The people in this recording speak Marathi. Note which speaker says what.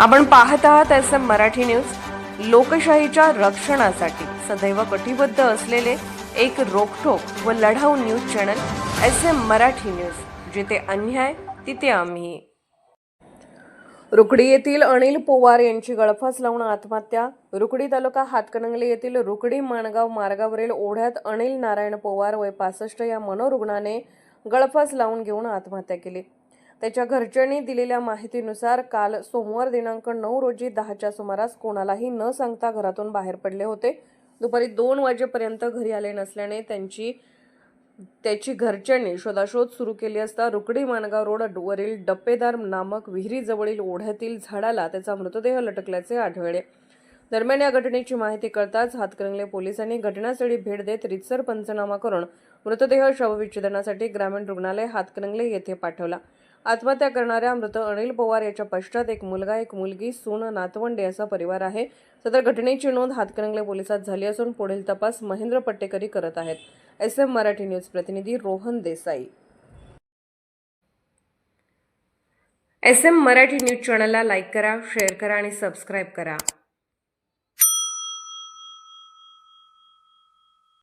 Speaker 1: आपण पाहत आहात एस एम मराठी न्यूज. लोकशाहीच्या रक्षणासाठी सदैव कटिबद्ध असलेले एक रोखोक व लढाऊ news channel S M Marathi news. जिथे अन्याय तिथे आम्ही. रुकडी येथील अनिल पोवार यांची गळफास लावून आत्महत्या. रुकडी तालुका हातकणंगले येथील रुकडी माणगाव मार्गावरील ओढ्यात अनिल नारायण पोवार वय पासष्ट या मनोरुग्णाने गळफास लावून घेऊन आत्महत्या केली. त्याच्या घरच्यांनी दिलेल्या माहितीनुसार काल सोमवार दिनांक नऊ रोजी दहाच्या सुमारास कोणालाही न सांगता घरातून बाहेर पडले होते. दुपारी दोन वाजेपर्यंत घरी आले नसल्याने त्यांची त्याची घरच्यांनी शोधाशोध सुरू केली असता रुकडी माणगाव रोड वरील डप्पेदार नामक विहिरीजवळील ओढ्यातील झाडाला त्याचा मृतदेह लटकल्याचे आढळले. दरम्यान या घटनेची माहिती कळताच हातकणंगले पोलिसांनी घटनास्थळी भेट देत रितसर पंचनामा करून मृतदेह शवविच्छेदनासाठी ग्रामीण रुग्णालय हातकणंगले येथे पाठवला. आत्महत्या करणाऱ्या मृत अनिल पवार याच्या पश्चात एक मुलगा एक मुलगी सून नातवंडे असा परिवार आहे. सदर घटनेची नोंद हातकणंगले पोलिसात झाली असून पुढील तपास महेंद्र पट्टेकरी करत आहेत. एस एम मराठी न्यूज प्रतिनिधी Rohan Desai. S M Marathi news चॅनलला लाईक करा शेअर करा आणि सबस्क्राईब करा.